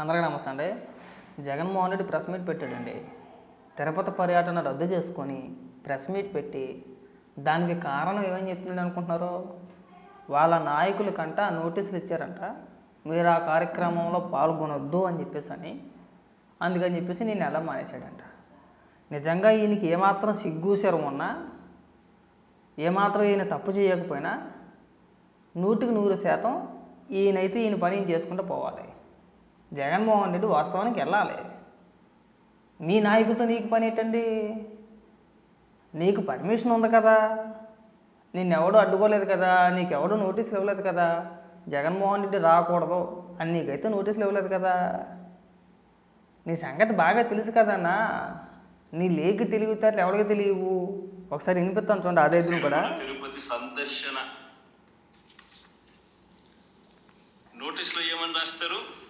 అందరికీ నమస్తే అండి. జగన్మోహన్ రెడ్డి ప్రెస్ మీట్ పెట్టాడండి. తిరుపతి పర్యటన రద్దు చేసుకొని ప్రెస్ మీట్ పెట్టి దానికి కారణం ఏమని చెప్తుంది అనుకుంటున్నారు? వాళ్ళ నాయకుల కంట నోటీసులు ఇచ్చారంట. మీరు ఆ కార్యక్రమంలో పాల్గొనొద్దు అని చెప్పేసి అని. అందుకని చెప్పేసి నేను ఎలా మానేశాడంట. నిజంగా ఈయనకి ఏమాత్రం సిగ్గు ఉన్నా ఏమాత్రం ఈయన తప్పు చేయకపోయినా నూటికి నూరు శాతం ఈయనైతే ఈయన పని చేసుకుంటూ పోవాలి. జగన్మోహన్ రెడ్డి వాస్తవానికి వెళ్ళాలి. మీ నాయకుతో నీకు పని ఏంటండి? నీకు పర్మిషన్ ఉంది కదా. నిన్నెవడు అడ్డుకోలేదు కదా. నీకెవడు నోటీసులు ఇవ్వలేదు కదా. జగన్మోహన్ రెడ్డి రాకూడదు అని నీకైతే నోటీసులు ఇవ్వలేదు కదా. నీ సంగతి బాగా తెలుసు కదన్నా నీ లేకి తెలివితేటలు ఎవరికి తెలియవు? ఒకసారి వినిపిస్తాను చూడండి అదే ఇద్దరు కూడా. తిరుపతి సందర్శన. నోటీసులు ఏమని రాస్తారు?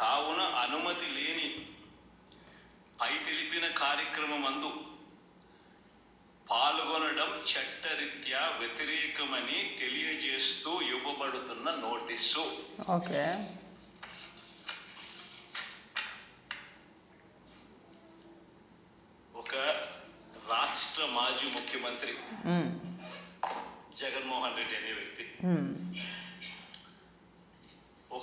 కావున అనుమతి లేని పై తెలిపిన కార్యక్రమం అందు పాల్గొనడం చట్టరీత్యా వ్యతిరేకమని తెలియజేస్తూ ఇవ్వబడుతున్న నోటీసు. ఓకే. ఒక రాష్ట్ర మాజీ ముఖ్యమంత్రి జగన్మోహన్ రెడ్డి అనే వ్యక్తి.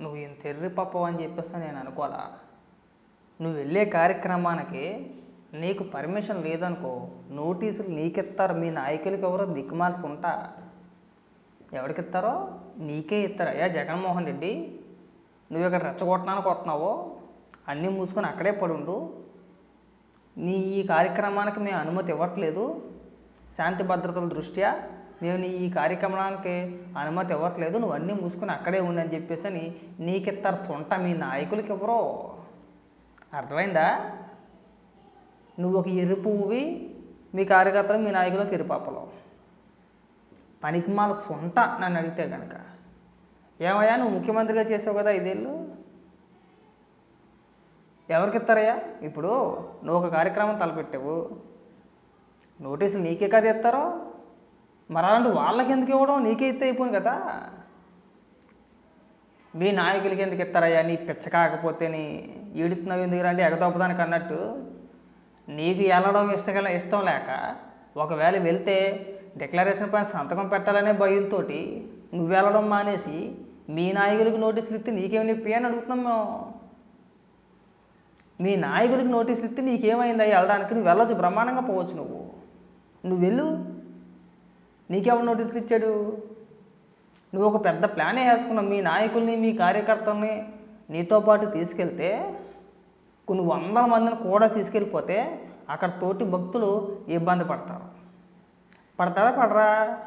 నువ్వు ఇంత ఎర్రి పప్పవు అని చెప్పేస్తా నేను అనుకోవాలా? నువ్వు వెళ్ళే కార్యక్రమానికి నీకు పర్మిషన్ లేదనుకో నోటీసులు నీకిస్తారు. మీ నాయకులకి ఎవరో దిక్కుమాల్సి ఉంటా. ఎవరికి ఇస్తారో నీకే ఇస్తారు. అయ్యా జగన్మోహన్ రెడ్డి నువ్వు ఇక్కడ రెచ్చగొట్టడానికి వస్తున్నావో? అన్నీ మూసుకొని అక్కడే పడుండు. నీ ఈ కార్యక్రమానికి మేము అనుమతి ఇవ్వట్లేదు. శాంతి భద్రతల దృష్ట్యా? మేము నీ ఈ కార్యక్రమానికి అనుమతి ఇవ్వట్లేదు నువ్వు అన్నీ మూసుకొని అక్కడే ఉండని చెప్పేసి అని నీకిస్తారు సొంట మీ నాయకులకి ఎవరో అర్థమైందా? నువ్వు ఒక ఎరుపు మీ కార్యకర్తలు మీ నాయకులకు ఎరుపాపలు పనికి మాల సొంట నన్ను అడిగితే కనుక ఏమయ్యా నువ్వు ముఖ్యమంత్రిగా చేసావు కదా ఐదేళ్ళు? ఎవరికి ఇస్తారయ్యా ఇప్పుడు నువ్వు ఒక కార్యక్రమం తలపెట్టావు. నోటీసులు నీకే కదా ఇస్తారో మరి అలాంటి వాళ్ళకి ఎందుకు ఇవ్వడం? నీకే ఇస్తే అయిపోయింది కదా. మీ నాయకులకి ఎందుకు ఇస్తారయ్యా? నీ పిచ్చ కాకపోతే నీ ఏడుతున్నావు ఎందుకు అంటే ఎగదొప్పదానికి అన్నట్టు నీకు వెళ్ళడం ఇష్టం ఇష్టం లేక ఒకవేళ వెళ్తే డిక్లరేషన్ పైన సంతకం పెట్టాలనే భయంతో నువ్వు వెళ్ళడం మానేసి మీ నాయకులకు నోటీసులు ఇస్తే నీకేమి నొప్పి అని అడుగుతున్నాం మేము. మీ నాయకులకు నోటీసులు ఇస్తే నీకేమైంది వెళ్ళడానికి నువ్వు వెళ్ళొచ్చు బ్రహ్మాండంగా పోవచ్చు నువ్వు. నువ్వు వెళ్ళు. నీకెవరు నోటీసులు ఇచ్చాడు? నువ్వు ఒక పెద్ద ప్లానే వేసుకున్నావు. మీ నాయకుల్ని మీ కార్యకర్తల్ని నీతో పాటు తీసుకెళ్తే కొన్ని వందల మందిని కూడా తీసుకెళ్ళిపోతే అక్కడ తోటి భక్తులు ఇబ్బంది పడతారు. పడతారా పడరా?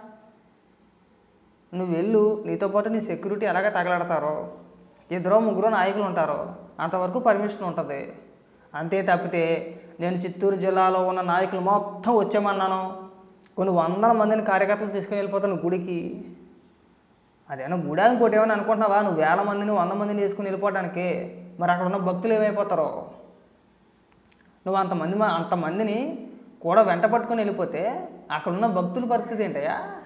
నువ్వు వెళ్ళు నీతో పాటు నీ సెక్యూరిటీ ఎలాగ తగలడతారో ఇద్దరో ముగ్గురో నాయకులు ఉంటారు అంతవరకు పర్మిషన్ ఉంటుంది. అంతే తప్పితే నేను చిత్తూరు జిల్లాలో ఉన్న నాయకులు మొత్తం వచ్చామన్నాను కొన్ని వందల మందిని కార్యకర్తలు తీసుకుని వెళ్ళిపోతాను గుడికి. అదేనా గుడి ఇంకోటి ఏమైనా అనుకుంటున్నావా? నువ్వు వేల మందిని వంద మందిని తీసుకుని వెళ్ళిపోవడానికి మరి అక్కడ ఉన్న భక్తులు ఏమైపోతారో? నువ్వు అంతమంది మా- అంతమందిని కూడా వెంట పట్టుకొని వెళ్ళిపోతే అక్కడ ఉన్న భక్తుల పరిస్థితి ఏంటయ్యా?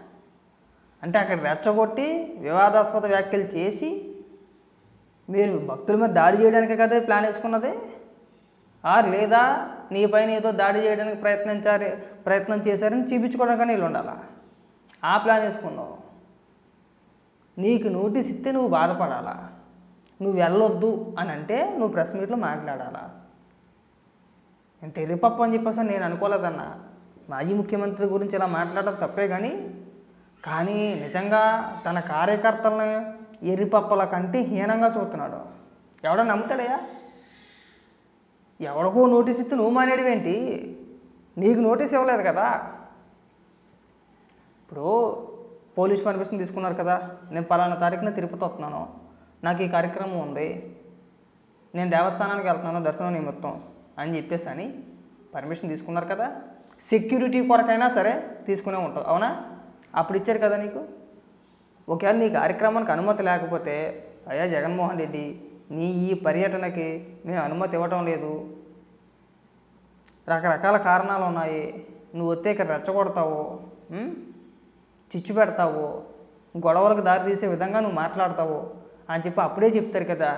అంటే అక్కడ రెచ్చగొట్టి వివాదాస్పద వ్యాఖ్యలు చేసి మీరు భక్తుల మీద దాడి చేయడానికే కదా ప్లాన్ వేసుకున్నది? ఆ లేదా నీ పైన ఏదో దాడి చేయడానికి ప్రయత్నించారు ప్రయత్నం చేశారని చూపించుకోవడానికి వీళ్ళు ఉండాలా? ఆ ప్లాన్ వేసుకున్నావు. నీకు నోటీస్ ఇస్తే నువ్వు బాధపడాలా? నువ్వు వెళ్ళొద్దు అని అంటే నువ్వు ప్రెస్ మీట్లో మాట్లాడాలా? నేను తెరిపప్పు అని చెప్పేసి నేను అనుకోలేదన్నా. మాజీ ముఖ్యమంత్రి గురించి ఇలా మాట్లాడడం తప్పే కానీ కానీ నిజంగా తన కార్యకర్తలను ఎరిపప్పల కంటే హీనంగా చూస్తున్నాడు. ఎవడో నమ్ముతాడయ్యా ఎవడికో నోటీస్ ఇస్తే నువ్వు మానేటివేంటి నీకు నోటీస్ ఇవ్వలేదు కదా? ఇప్పుడు పోలీస్ పర్మిషన్ తీసుకున్నారు కదా నేను పలానా తారీఖున తిరుపతి వస్తున్నాను. నాకు ఈ కార్యక్రమం ఉంది. నేను దేవస్థానానికి వెళ్తున్నాను దర్శనం నిమిత్తం అని చెప్పేసి అని పర్మిషన్ తీసుకున్నారు కదా సెక్యూరిటీ కొరకైనా సరే తీసుకునే ఉంటావు. అవునా? అప్పుడు ఇచ్చారు కదా నీకు? ఒకవేళ నీ కార్యక్రమానికి అనుమతి లేకపోతే అయ్యా జగన్మోహన్ రెడ్డి నీ ఈ పర్యటనకి మేము అనుమతి ఇవ్వటం లేదు. రకరకాల కారణాలు ఉన్నాయి నువ్వు వస్తే ఇక్కడ రెచ్చగొడతావు చిచ్చు పెడతావు గొడవలకు దారి తీసే విధంగా నువ్వు మాట్లాడతావు అని చెప్పి అప్పుడే చెప్తారు కదా.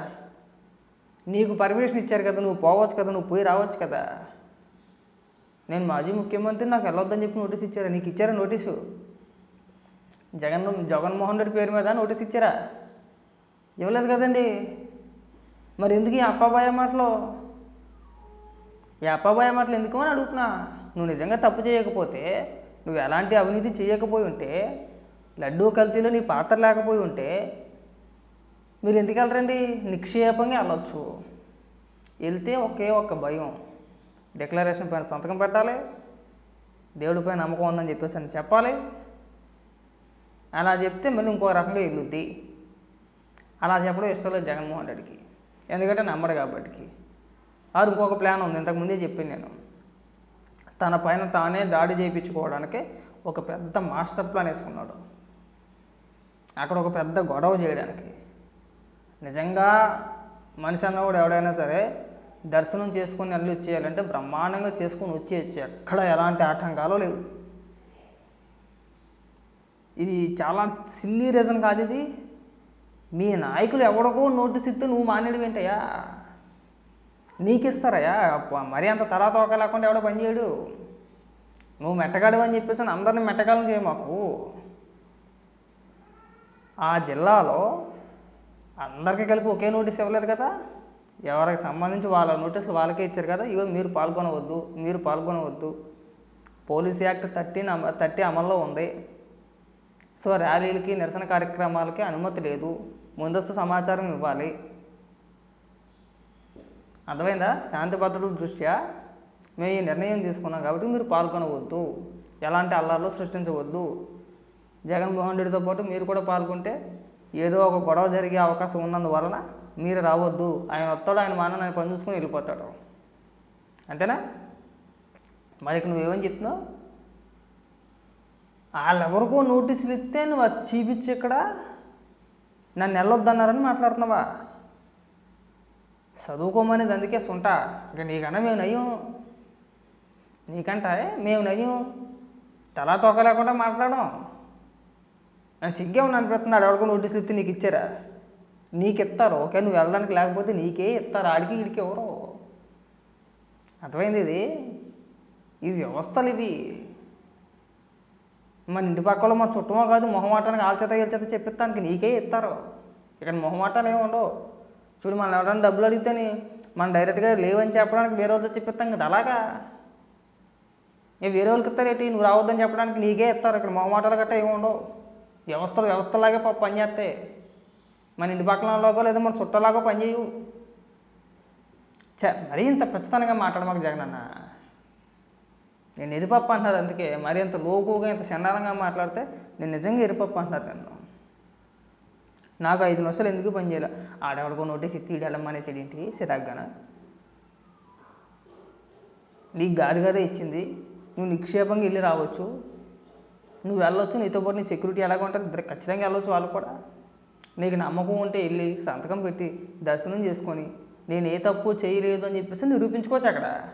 నీకు పర్మిషన్ ఇచ్చారు కదా నువ్వు పోవచ్చు కదా నువ్వు పోయి రావచ్చు కదా. నేను మాజీ ముఖ్యమంత్రి నాకు వెళ్ళొద్దని చెప్పి నోటీస్ ఇచ్చారా? నీకు ఇచ్చారా నోటీసు? జగన్ జగన్మోహన్ రెడ్డి పేరు మీద నోటీస్ ఇచ్చారా? ఇవ్వలేదు కదండి. మరి ఎందుకు ఈ అప్పాబాయ మాటలు? ఈ అప్పాబాయ మాటలు ఎందుకు అని అడుగుతున్నా. నువ్వు నిజంగా తప్పు చేయకపోతే నువ్వు ఎలాంటి అవినీతి చేయకపోయి ఉంటే లడ్డూ కల్తీలో నీ పాత్ర లేకపోయి ఉంటే మీరు ఎందుకు వెళ్ళరండి? నిక్షేపంగా వెళ్ళొచ్చు. వెళ్తే ఒకే ఒక్క భయం. డిక్లరేషన్ పైన సంతకం పెట్టాలి. దేవుడి పైన నమ్మకం ఉందని చెప్పేసి అని చెప్పాలి. అలా చెప్తే మళ్ళీ ఇంకో రకంగా వెళ్ళుద్ది. అలా చెప్పడం ఇష్టం లేదు జగన్మోహన్ రెడ్డికి. ఎందుకంటే నమ్మడు కాబట్టి. ఆరు ఇంకొక ప్లాన్ ఉంది. ఇంతకుముందే చెప్పింది నేను. తన పైన తానే దాడి చేయించుకోవడానికి ఒక పెద్ద మాస్టర్ ప్లాన్ వేసుకున్నాడు. అక్కడ ఒక పెద్ద గొడవ చేయడానికి. నిజంగా మనిషి అన్నవాడు ఎవడైనా సరే దర్శనం చేసుకొని వెళ్ళి వచ్చేయాలంటే బ్రహ్మాండంగా చేసుకుని వచ్చేయచ్చు ఎక్కడ ఎలాంటి ఆటంకాలు లేవు. ఇది చాలా సిల్లీ రీజన్ కాదు ఇది. మీ నాయకులు ఎవడికో నోటీస్ ఇస్తే నువ్వు మానేడు ఏంటయ్యా? నీకు ఇస్తారయ్యా మరి మరీ అంత తలా తోక లేకుండా ఎవడో పని చేయడు. నువ్వు మెట్టగాడు అని చెప్పేసి అందరిని మెట్టగాలం చేయమాకు ఆ జిల్లాలో అందరికీ కలిపి ఒకే నోటీస్ ఇవ్వలేదు కదా? ఎవరికి సంబంధించి వాళ్ళ నోటీసులు వాళ్ళకే ఇచ్చారు కదా? ఇగో మీరు పాల్గొనవద్దు మీరు పాల్గొనవద్దు. పోలీస్ యాక్ట్ థర్టీన్ థర్టీ అమల్లో ఉంది. సో ర్యాలీలకి నిరసన కార్యక్రమాలకి అనుమతి లేదు. ముందస్తు సమాచారం ఇవ్వాలి. అర్థమైందా? శాంతి భద్రతల దృష్ట్యా మేము ఈ నిర్ణయం తీసుకున్నాం కాబట్టి మీరు పాల్గొనవద్దు. ఎలాంటి అల్లార్లు సృష్టించవద్దు. జగన్మోహన్ రెడ్డితో పాటు మీరు కూడా పాల్గొంటే ఏదో ఒక గొడవ జరిగే అవకాశం ఉన్నందువలన మీరు రావద్దు. ఆయన వస్తాడు ఆయన మాన ఆయన పని చూసుకొని వెళ్ళిపోతాడు. అంతేనా? మరి ఇక నువ్వేమని చెప్తున్నావు? వాళ్ళెవరికో నోటీసులు ఇస్తే నువ్వు అది చూపించి ఇక్కడ నన్ను వెళ్ళొద్దన్నారని మాట్లాడుతున్నావా? చదువుకోమనేది అందుకే సుంట. ఇక నీకన్నా మేము నయం నీకంట మేము నయం తలా తోక లేకుండా మాట్లాడడం. అని సిగ్గే ఉన్న అనిపిస్తున్నాడు ఎవరికో నోటీసులు ఇస్తే నీకు ఇచ్చారా? నీకు ఇస్తారు ఓకే నువ్వు వెళ్ళడానికి లేకపోతే నీకే ఇస్తారు. ఆడికి ఇడికి ఎవరు. అర్థమైంది ఇది? ఇవి వ్యవస్థలు ఇవి. మన ఇంటి పక్కలో మన చుట్టమో కాదు మొహమాటానికి ఆల్చేత గెలిచేత చెప్పిస్తానికి నీకే ఇస్తారు. ఇక్కడ మొహమాటాలు ఏమి ఉండవు. చూడు మనం ఎవరైనా డబ్బులు అడిగితేనే మనం డైరెక్ట్గా లేవని చెప్పడానికి వేరే వాళ్ళతో చెప్పిస్తాం కదా అలాగా? ఏ వేరే వాళ్ళకి ఇస్తారేటి నువ్వు రావద్దని చెప్పడానికి నీకే ఇస్తారు ఇక్కడ మొహమాటాలు గట్టా ఏమి ఉండవు. వ్యవస్థలు వ్యవస్థలాగే పాప పనిచేస్తే మన ఇంటి పక్కన లేదా మన చుట్టలాగో పనిచేయవు చ మరీ ఇంత ఖచ్చితంగా మాట్లాడమాక జగన్ అన్న. నేను ఎరిపప్పు అంటారు అందుకే మరి ఇంత లోకుగా ఇంత చండాలంగా మాట్లాడితే నేను నిజంగా ఎరిపప్పు అంటారు నన్ను. నాకు ఐదు నిమిషాలు ఎందుకు పని చేయాలి? ఆడెవడికో నోటీస్ ఇచ్చి ఈడెళ్ళమనేసాడు ఏంటి? సిరాగ్గాన? నీకు కాదు కదా ఇచ్చింది. నువ్వు నిక్షేపంగా వెళ్ళి రావచ్చు. నువ్వు వెళ్ళొచ్చు నీతో పాటు నీ సెక్యూరిటీ ఎలాగ ఉంటుంది ఇద్దరు ఖచ్చితంగా వెళ్ళొచ్చు వాళ్ళు కూడా. నీకు నమ్మకం ఉంటే వెళ్ళి సంతకం పెట్టి దర్శనం చేసుకొని నేను ఏ తప్పు చేయలేదు అని చెప్పేసి నిరూపించుకోవచ్చు అక్కడ.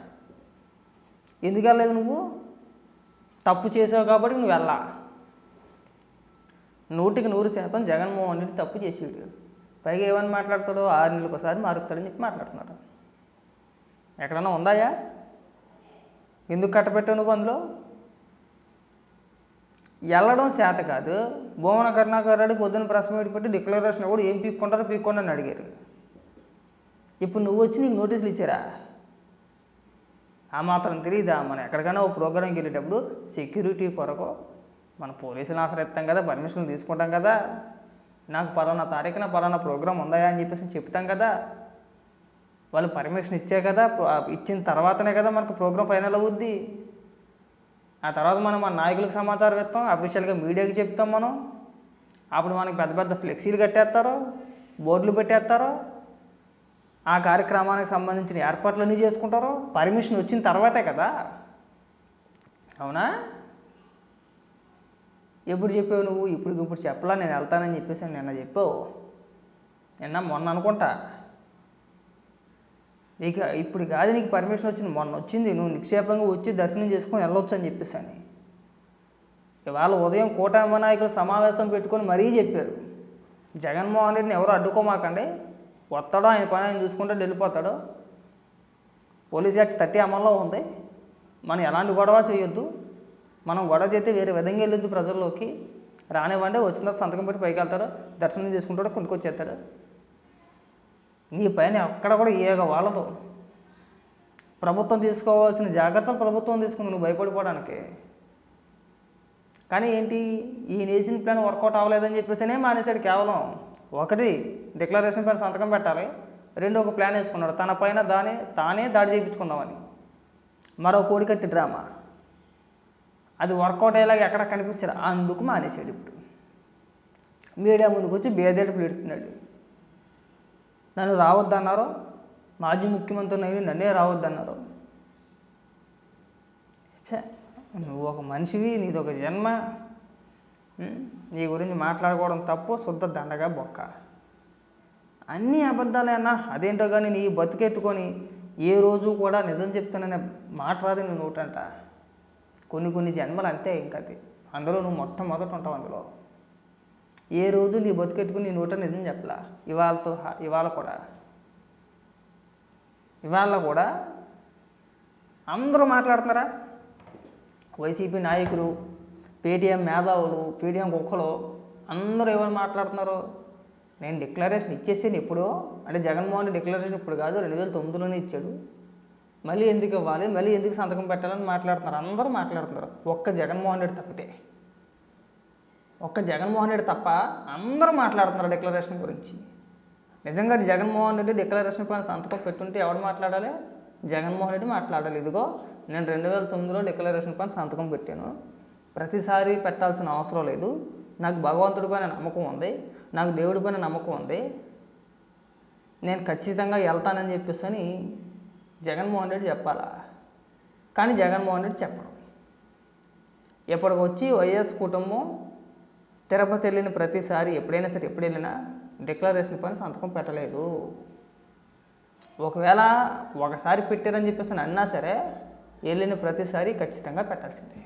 ఎందుకు వెళ్ళలేదు నువ్వు? తప్పు చేసావు కాబట్టి నువ్వు వెళ్ళా. నూటికి నూరు శాతం జగన్మోహన్ రెడ్డి తప్పు చేసేడు. పైగా ఏమని మాట్లాడతాడో ఆరు నెలలకు ఒకసారి మారుతాడని చెప్పి మాట్లాడుతున్నాడు. ఎక్కడన్నా ఉందాయా? ఎందుకు కట్టబెట్టావు నువ్వు అందులో? వెళ్ళడం చేత కాదు. భువన కరుణాకర్ రెడ్డి పొద్దున్న ప్రెస్ మీట్ పెట్టి డిక్లరేషన్ కూడా ఏం పీక్కుంటారో పీక్కోండి అని అడిగారు. ఇప్పుడు నువ్వు వచ్చి నీకు నోటీసులు ఇచ్చారా? ఆ మాత్రం తెలియదా మనం ఎక్కడికైనా ఓ ప్రోగ్రాంకి వెళ్ళేటప్పుడు సెక్యూరిటీ కొరకు మన పోలీసులను ఆశ్రయిస్తాం కదా పర్మిషన్ తీసుకుంటాం కదా నాకు పలానా తారీఖున పలానా ప్రోగ్రామ్ ఉందా అని చెప్పేసి చెప్తాం కదా. వాళ్ళు పర్మిషన్ ఇచ్చే కదా ఇచ్చిన తర్వాతనే కదా మనకు ప్రోగ్రామ్ ఫైనల్ అవుద్ది. ఆ తర్వాత మనం మన నాయకులకు సమాచారం ఇస్తాం అఫీషియల్గా మీడియాకి చెప్తాం మనం. అప్పుడు మనకి పెద్ద పెద్ద ఫ్లెక్సీలు కట్టేస్తారు బోర్డులు పెట్టేస్తారు. ఆ కార్యక్రమానికి సంబంధించిన ఏర్పాట్లన్నీ చేసుకుంటారు. పర్మిషన్ వచ్చిన తర్వాతే కదా. అవునా? ఎప్పుడు చెప్పావు నువ్వు? ఇప్పుడు ఇప్పుడు చెప్పలా నేను వెళ్తానని చెప్పేసి నిన్న చెప్పావు. నిన్న మొన్న అనుకుంటా. ఇక ఇప్పుడు కాదు నీకు పర్మిషన్ వచ్చింది. మొన్న వచ్చింది. నువ్వు నిక్షేపంగా వచ్చి దర్శనం చేసుకొని వెళ్ళొచ్చు అని చెప్పేసి అని. ఇవాళ ఉదయం కూటమి నాయకులు సమావేశం పెట్టుకొని మరీ చెప్పారు. జగన్మోహన్ రెడ్డిని ఎవరు అడ్డుకోమాకండి? వస్తాడో ఆయన పని ఆయన చూసుకుంటే వెళ్ళిపోతాడు? పోలీస్ యాక్ట్ థర్టీ అమల్లో ఉంది. మనం ఎలాంటి గొడవ చేయొద్దు. మనం గొడవ చేస్తే వేరే విధంగా వెళ్ళొద్దు ప్రజల్లోకి. రానివ్వండి వచ్చిన తర్వాత సంతకం పెట్టి పైకి వెళ్తారు దర్శనం చేసుకుంటాడు కొంతకు వచ్చేస్తాడు నీ పైన ఎక్కడ కూడా ఏగ వాళ్ళతో. ప్రభుత్వం తీసుకోవాల్సిన జాగ్రత్తలు ప్రభుత్వం తీసుకుంది నువ్వు భయపడిపోవడానికి. కానీ ఏంటి ఈ నేషన్ ప్లాన్ వర్కౌట్ అవ్వలేదని చెప్పేసినే మానేశాడు కేవలం. ఒకటి డిక్లరేషన్ పైన సంతకం పెట్టాలి. రెండు ఒక ప్లాన్ వేసుకున్నాడు. తన పైన దాని తానే దాడి చేయించుకుందామని. మరో కోడికత్తి డ్రామా. అది వర్కౌట్ అయ్యేలాగా ఎక్కడ కనిపించారు అందుకు మానేశాడు ఇప్పుడు. మీడియా ముందుకు వచ్చి బేదేడు పెడుతున్నాడు. నన్ను రావద్దన్నారు మాజీ ముఖ్యమంత్రి అయిన నన్నే రావద్దన్నారు. ఛే, నువ్వు ఒక మనిషివి నీది ఒక జన్మ. నీ గురించి మాట్లాడుకోవడం తప్పు శుద్ధ దండగా బొక్క. అన్ని అబద్ధాలే అదేంటో కానీ నీ బతికెట్టుకొని ఏ రోజు కూడా నిజం చెప్తాననే మాట రాదు నోటంట. కొన్ని కొన్ని జన్మలు అంతే ఇంకా అది. అందులో నువ్వు మొట్టమొదట ఉంటావు అందులో. ఏ రోజు నీ బతికెట్టుకుని నీ నోట నిజం చెప్పలా? ఇవాళతో ఇవాళ కూడా. ఇవాళ కూడా అందరూ మాట్లాడుతున్నారా? వైసీపీ నాయకులు పేటీఎం మేధావులు పేటీఎం కుక్కలు అందరూ ఎవరు మాట్లాడుతున్నారు? నేను డిక్లరేషన్ ఇచ్చేసాను ఎప్పుడో. అంటే జగన్మోహన్ డిక్లరేషన్ ఇప్పుడు కాదు రెండు వేల తొమ్మిదిలోనే ఇచ్చాడు. మళ్ళీ ఎందుకు ఇవ్వాలి? మళ్ళీ ఎందుకు సంతకం పెట్టాలని మాట్లాడుతున్నారు. అందరూ మాట్లాడుతున్నారు. ఒక్క జగన్మోహన్ రెడ్డి తప్పితే. ఒక్క జగన్మోహన్ రెడ్డి తప్ప అందరూ మాట్లాడుతున్నారు డిక్లరేషన్ గురించి. నిజంగా జగన్మోహన్ రెడ్డి డిక్లరేషన్ పైన సంతకం పెట్టుంటే ఎవరు మాట్లాడాలి? జగన్మోహన్ రెడ్డి మాట్లాడాలి. ఇదిగో నేను రెండు వేల తొమ్మిదిలో డిక్లరేషన్ పైన సంతకం పెట్టాను. ప్రతిసారి పెట్టాల్సిన అవసరం లేదు. నాకు భగవంతుడి పైన నమ్మకం ఉంది. నాకు దేవుడి పైన నమ్మకం ఉంది. నేను ఖచ్చితంగా వెళ్తానని చెప్పేసి అని జగన్మోహన్ రెడ్డి చెప్పాలా? కానీ జగన్మోహన్ రెడ్డి చెప్పడం. ఎప్పటికొచ్చి వచ్చి వైఎస్ కుటుంబం తిరుపతి వెళ్ళిన ప్రతిసారి ఎప్పుడైనా సరే ఎప్పుడు వెళ్ళినా డిక్లరేషన్ పైన సంతకం పెట్టలేదు. ఒకవేళ ఒకసారి పెట్టారని చెప్పేసి అన్నా సరే వెళ్ళిన ప్రతిసారి ఖచ్చితంగా పెట్టాల్సిందే.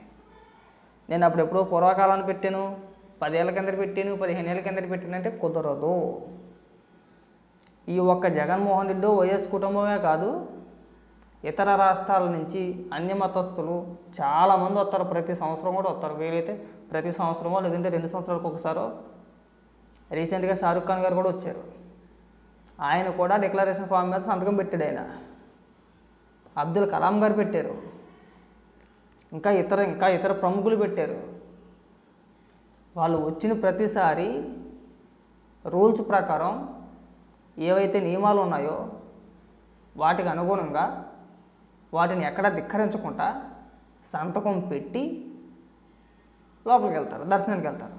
నేను అప్పుడు ఎప్పుడో పూర్వకాలాన్ని పెట్టాను. పదేళ్ళ కిందట పెట్టాను పదిహేను ఏళ్ళ కిందట పెట్టాను అంటే కుదరదు. ఈ ఒక్క జగన్మోహన్ రెడ్డి వైఎస్ కుటుంబమే కాదు ఇతర రాష్ట్రాల నుంచి అన్య మతస్థులు చాలామంది వస్తారు ప్రతి సంవత్సరం కూడా వస్తారు. వీలైతే ప్రతి సంవత్సరమో లేదంటే రెండు సంవత్సరాలకు ఒకసారో. రీసెంట్గా షారుఖ్ ఖాన్ గారు కూడా వచ్చారు. ఆయన కూడా డిక్లరేషన్ ఫామ్ మీద సంతకం పెట్టాడు ఆయన. అబ్దుల్ కలాం గారు పెట్టారు. ఇంకా ఇతర ఇంకా ఇతర ప్రముఖులు పెట్టారు. వాళ్ళు వచ్చిన ప్రతిసారి రూల్స్ ప్రకారం ఏవైతే నియమాలు ఉన్నాయో వాటికి అనుగుణంగా వాటిని ఎక్కడ ధిక్కరించకుండా సంతకం పెట్టి లోపలికి వెళ్తారు దర్శనానికి వెళ్తారు.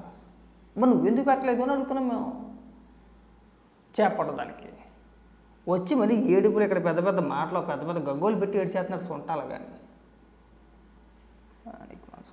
మరి నువ్వెందుకు పెట్టలేదు అని అడుగుతున్నాం మేము. చేపడు దానికి. వచ్చి మరి ఏడుపులు ఇక్కడ పెద్ద పెద్ద మాటలు పెద్ద పెద్ద గగ్గోలు పెట్టి ఏడిచేస్తున్నారు సొంటాలు కానీ. మనసు